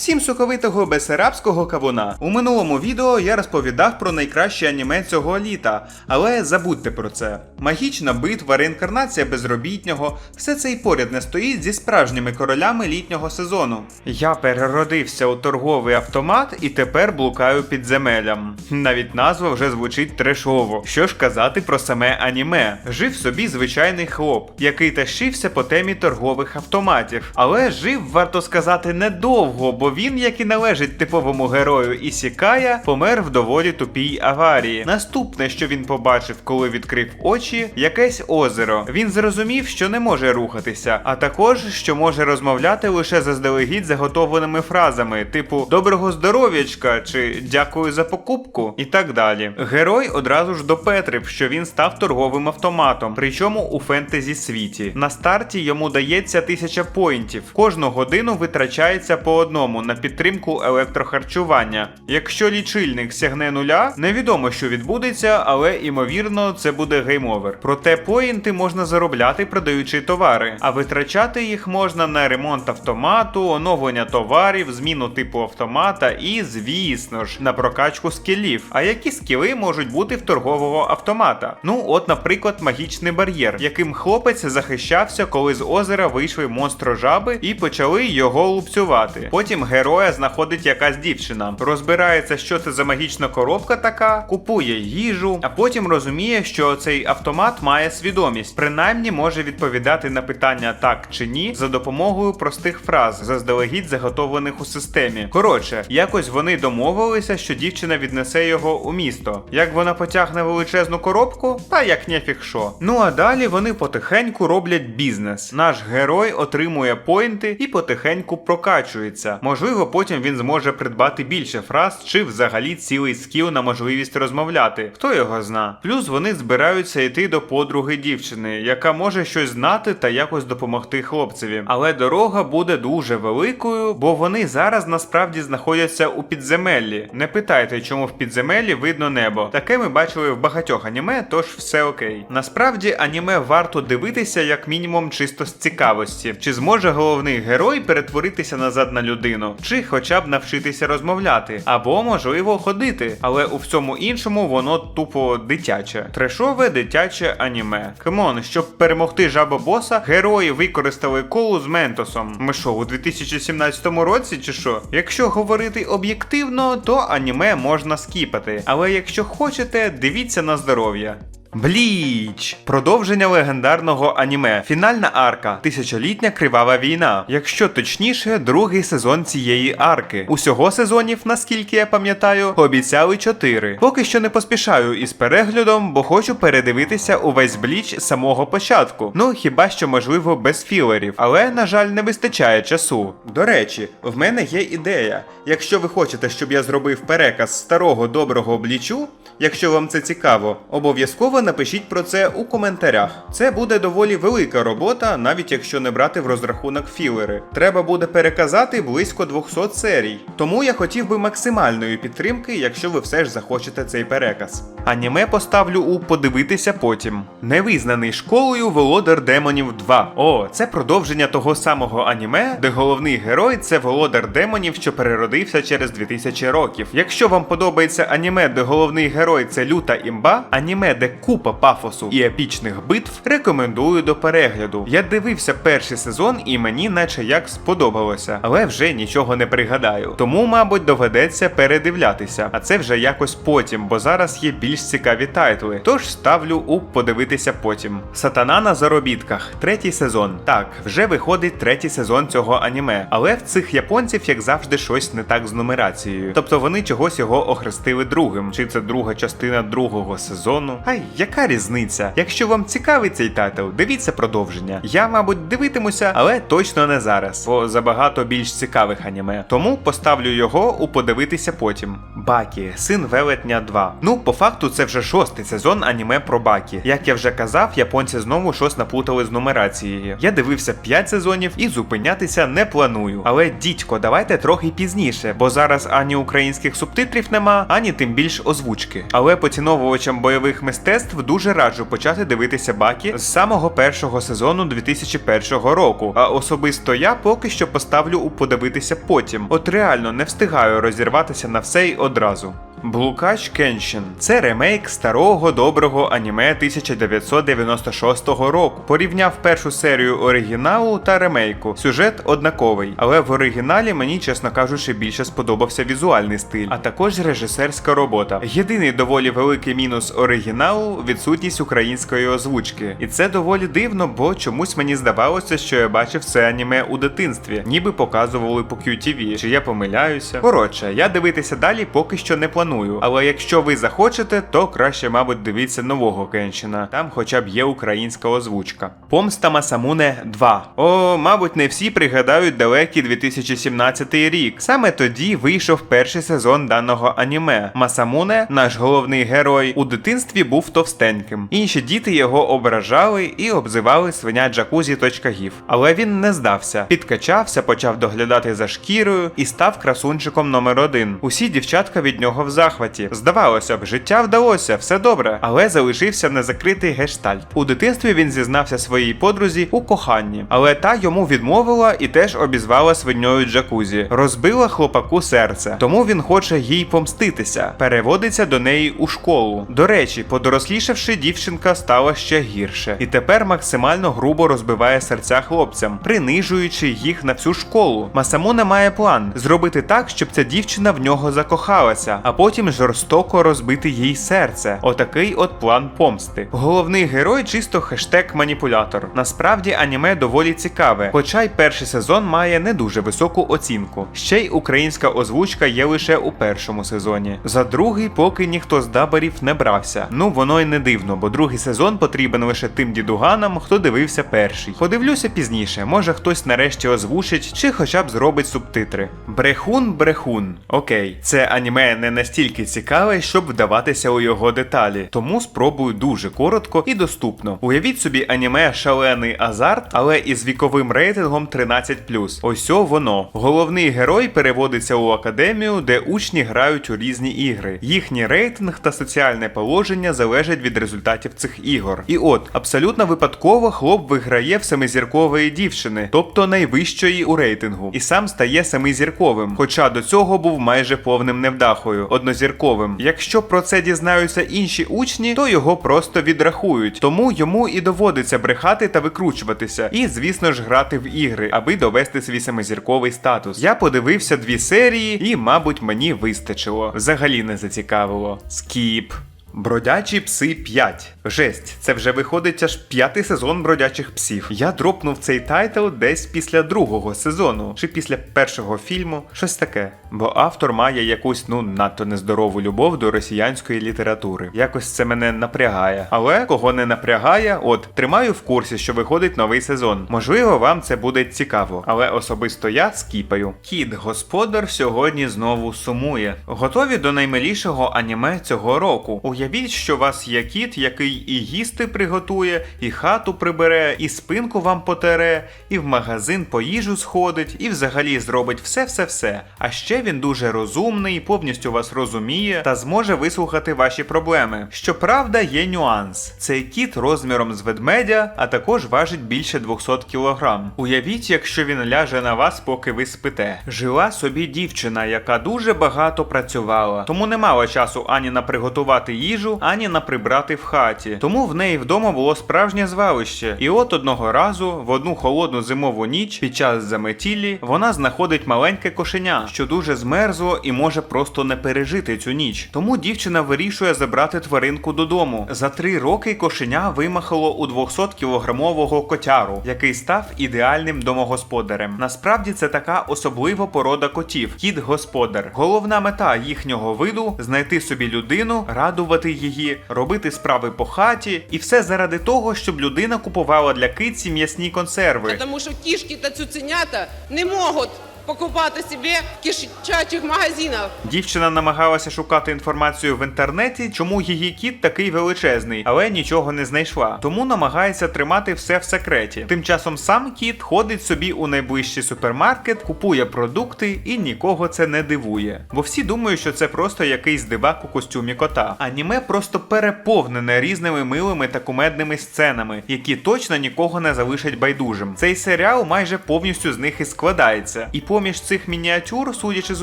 Всім соковитого бесарабського кавуна. У минулому відео я розповідав про найкраще аніме цього літа, але забудьте про це. Магічна битва, реінкарнація безробітнього, все це і поряд не стоїть зі справжніми королями літнього сезону. Я переродився у торговий автомат і тепер блукаю підземеллям. Навіть назва вже звучить трешово. Що ж казати про саме аніме? Жив собі звичайний хлоп, який тащився по темі торгових автоматів. Але жив, варто сказати, недовго, бо він, як і належить типовому герою Ісікая, помер в доволі тупій аварії. Наступне, що він побачив, коли відкрив очі, якесь озеро. Він зрозумів, що не може рухатися, а також що може розмовляти лише заздалегідь заготовленими фразами, типу Доброго здоров'ячка чи Дякую за покупку і так далі. Герой одразу ж допетрив, що він став торговим автоматом, причому у фентезі світі. На старті йому дається тисяча поінтів. Кожну годину витрачається по одному на підтримку електрохарчування. Якщо лічильник сягне нуля, невідомо, що відбудеться, але ймовірно це буде гейм-овер. Проте поінти можна заробляти, продаючи товари, а витрачати їх можна на ремонт автомату, оновлення товарів, зміну типу автомата і, звісно ж, на прокачку скілів. А які скіли можуть бути в торгового автомата? Ну, от, наприклад, магічний бар'єр, яким хлопець захищався, коли з озера вийшли монстрожаби і почали його лупцювати. Потім героя знаходить якась дівчина, розбирається, що це за магічна коробка така, купує їжу, а потім розуміє, що цей автомат має свідомість, принаймні може відповідати на питання так чи ні за допомогою простих фраз, заздалегідь заготовлених у системі. Коротше, якось вони домовилися, що дівчина віднесе його у місто. Як вона потягне величезну коробку, та як нефіг що. Ну а далі вони потихеньку роблять бізнес. Наш герой отримує поінти і потихеньку прокачується. Можливо, потім він зможе придбати більше фраз чи взагалі цілий скіл на можливість розмовляти. Хто його зна? Плюс вони збираються йти до подруги дівчини, яка може щось знати та якось допомогти хлопцеві. Але дорога буде дуже великою, бо вони зараз насправді знаходяться у підземеллі. Не питайте, чому в підземеллі видно небо. Таке ми бачили в багатьох аніме, тож все окей. Насправді аніме варто дивитися як мінімум чисто з цікавості, чи зможе головний герой перетворитися назад на людину, чи хоча б навчитися розмовляти, або можливо ходити. Але у всьому іншому воно тупо дитяче. Трешове дитяче аніме. Камон, щоб перемогти жаба боса, герої використали колу з ментосом. Ми що, у 2017 році чи що? Якщо говорити об'єктивно, то аніме можна скіпати. Але якщо хочете, дивіться на здоров'я. Бліч! Продовження легендарного аніме. Фінальна арка. Тисячолітня кривава війна. Якщо точніше, другий сезон цієї арки. Усього сезонів, наскільки я пам'ятаю, обіцяли чотири. Поки що не поспішаю із переглядом, бо хочу передивитися увесь бліч з самого початку. Ну хіба що можливо без філерів, але на жаль, не вистачає часу. До речі, в мене є ідея. Якщо ви хочете, щоб я зробив переказ старого доброго блічу, якщо вам це цікаво, обов'язково напишіть про це у коментарях. Це буде доволі велика робота, навіть якщо не брати в розрахунок філери. Треба буде переказати близько 200 серій. Тому я хотів би максимальної підтримки, якщо ви все ж захочете цей переказ. Аніме поставлю у подивитися потім. Невизнаний школою Володар Демонів 2. О, це продовження того самого аніме, де головний герой це володар демонів, що переродився через 2000 років. Якщо вам подобається аніме, де головний герой це люта імба, аніме, де купа пафосу і епічних битв, рекомендую до перегляду. Я дивився перший сезон і мені наче як сподобалося, але вже нічого не пригадаю. Тому, мабуть, доведеться передивлятися, а це вже якось потім, бо зараз є більш цікаві тайтли. Тож ставлю у подивитися потім. Сатана на заробітках, третій сезон. Так, вже виходить третій сезон цього аніме, але в цих японців, як завжди, щось не так з нумерацією. Тобто вони чогось його охрестили другим, чи це друга частина другого сезону. Ай, яка різниця? Якщо вам цікавий цей тайтл, дивіться продовження. Я, мабуть, дивитимуся, але точно не зараз, бо забагато більш цікавих аніме. Тому поставлю його у подивитися потім. Бакі, син велетня 2. Ну, по факту, це вже шостий сезон аніме про Бакі. Як я вже казав, японці знову щось наплутали з нумерацією. Я дивився 5 сезонів і зупинятися не планую. Але дідько, давайте трохи пізніше, бо зараз ані українських субтитрів нема, ані тим більш озвучки. Озвучки. Але поціновувачам бойових мистецтв дуже раджу почати дивитися Бакі з самого першого сезону 2001 року. А особисто я поки що поставлю у подивитися потім. От реально не встигаю розірватися на все й одразу. Блукач Кеншін це ремейк старого доброго аніме 1996 року. Порівняв першу серію оригіналу та ремейку. Сюжет однаковий, але в оригіналі мені, чесно кажучи, більше сподобався візуальний стиль, а також режисерська робота. Єдиний доволі великий мінус оригіналу відсутність української озвучки. І це доволі дивно, бо чомусь мені здавалося, що я бачив це аніме у дитинстві, ніби показували по QTV. Чи я помиляюся? Коротше, я дивитися далі поки що не планую. Але якщо ви захочете, то краще, мабуть, дивіться нового Кеншина. Там хоча б є українська озвучка. Помста Масамуне 2. О, мабуть, не всі пригадають далекий 2017 рік. Саме тоді вийшов перший сезон даного аніме. Масамуне, наш головний герой, у дитинстві був товстеньким. Інші діти його ображали і обзивали свиня джакузі.гів. Але він не здався, підкачався, почав доглядати за шкірою і став красунчиком номер один. Усі дівчатка від нього в захваті. Здавалося б, життя вдалося, все добре, але залишився незакритий гештальт. У дитинстві він зізнався своїй подрузі у коханні, але та йому відмовила і теж обізвала свиньою джакузі, розбила хлопаку серце, тому він хоче їй помститися. Переводиться до неї у школу. До речі, подорослішавши, дівчинка стала ще гірше, і тепер максимально грубо розбиває серця хлопцям, принижуючи їх на всю школу. Масамуне має план зробити так, щоб ця дівчина в нього закохалася, а потім жорстоко розбити їй серце. Отакий от план помсти. Головний герой чисто хештег маніпулятор. Насправді аніме доволі цікаве, хоча й перший сезон має не дуже високу оцінку. Ще й українська озвучка є лише у першому сезоні. За другий поки ніхто з дабарів не брався. Ну воно й не дивно, бо другий сезон потрібен лише тим дідуганам, хто дивився перший. Подивлюся пізніше, може хтось нарешті озвучить чи хоча б зробить субтитри. Брехун, брехун. Окей, це аніме не настільки цікаве, щоб вдаватися у його деталі, тому спробую дуже коротко і доступно. Уявіть собі аніме шалений азарт, але із віковим рейтингом 13. Ось воно. Головний герой переводиться у академію, де учні грають у різні ігри. Їхній рейтинг та соціальне положення залежать від результатів цих ігор. І от, абсолютно випадково хлоп виграє в семизіркової дівчини, тобто найвищої у рейтингу, і сам стає семизірковим. Хоча до цього був майже повним невдахою, однозірковим. Якщо про це дізнаються інші учні, то його просто відрахують. Тому йому і доводиться брехати та викручуватися, і, звісно ж, грати в ігри, аби довести свій семизірковий статус. Я подивився дві серії, і, мабуть, мені вистачило. Взагалі не зацікавило. Скіп. Бродячі пси 5. Жесть, це вже виходить аж п'ятий сезон бродячих псів. Я дропнув цей тайтл десь після другого сезону, чи після першого фільму, щось таке. Бо автор має якусь ну надто нездорову любов до росіянської літератури. Якось це мене напрягає. Але кого не напрягає, от тримаю в курсі, що виходить новий сезон. Можливо, вам це буде цікаво, але особисто я скіпаю. Кіт господар сьогодні знову сумує. Готові до наймилішого аніме цього року. Уявіть, що у вас є кіт, який і їсти приготує, і хату прибере, і спинку вам потере, і в магазин по їжу сходить, і взагалі зробить все-все-все. А ще він дуже розумний, повністю вас розуміє та зможе вислухати ваші проблеми. Щоправда, є нюанс: цей кіт розміром з ведмедя, а також важить більше 200 кг. Уявіть, якщо він ляже на вас, поки ви спите. Жила собі дівчина, яка дуже багато працювала, тому не мала часу ані на приготувати їжу, ані на прибрати в хаті. Тому в неї вдома було справжнє звалище. І от одного разу, в одну холодну зимову ніч, під час заметіллі, вона знаходить маленьке кошеня, що дуже змерзло і може просто не пережити цю ніч. Тому дівчина вирішує забрати тваринку додому. За три роки кошеня вимахало у 200 кілограмового котяру, який став ідеальним домогосподарем. Насправді це така особлива порода котів кіт господар. Головна мета їхнього виду знайти собі людину, радувати її, робити справи по хаті, і все заради того, щоб людина купувала для китці м'ясні консерви. Тому що кішки та цуценята не можуть покупати собі в кишачих магазинах. Дівчина намагалася шукати інформацію в інтернеті, чому її кіт такий величезний, але нічого не знайшла. Тому намагається тримати все в секреті. Тим часом сам кіт ходить собі у найближчий супермаркет, купує продукти і нікого це не дивує. Бо всі думають, що це просто якийсь дивак у костюмі кота. Аніме просто переповнене різними милими та кумедними сценами, які точно нікого не залишать байдужим. Цей серіал майже повністю з них і складається. І поміж цих мініатюр, судячи з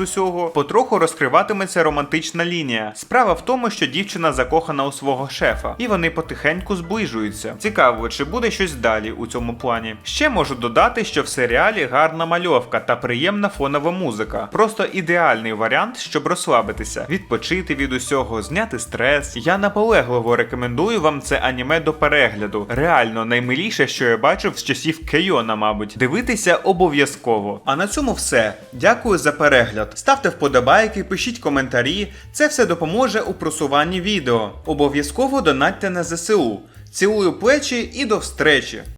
усього, потроху розкриватиметься романтична лінія. Справа в тому, що дівчина закохана у свого шефа, і вони потихеньку зближуються. Цікаво, чи буде щось далі у цьому плані. Ще можу додати, що в серіалі гарна мальовка та приємна фонова музика. Просто ідеальний варіант, щоб розслабитися, відпочити від усього, зняти стрес. Я наполегливо рекомендую вам це аніме до перегляду. Реально наймиліше, що я бачив з часів Кейона, мабуть. Дивитися обов'язково. А на цьому все. Дякую за перегляд. Ставте вподобайки, пишіть коментарі. Це все допоможе у просуванні відео. Обов'язково донатьте на ЗСУ. Цілую плечі і до встречі!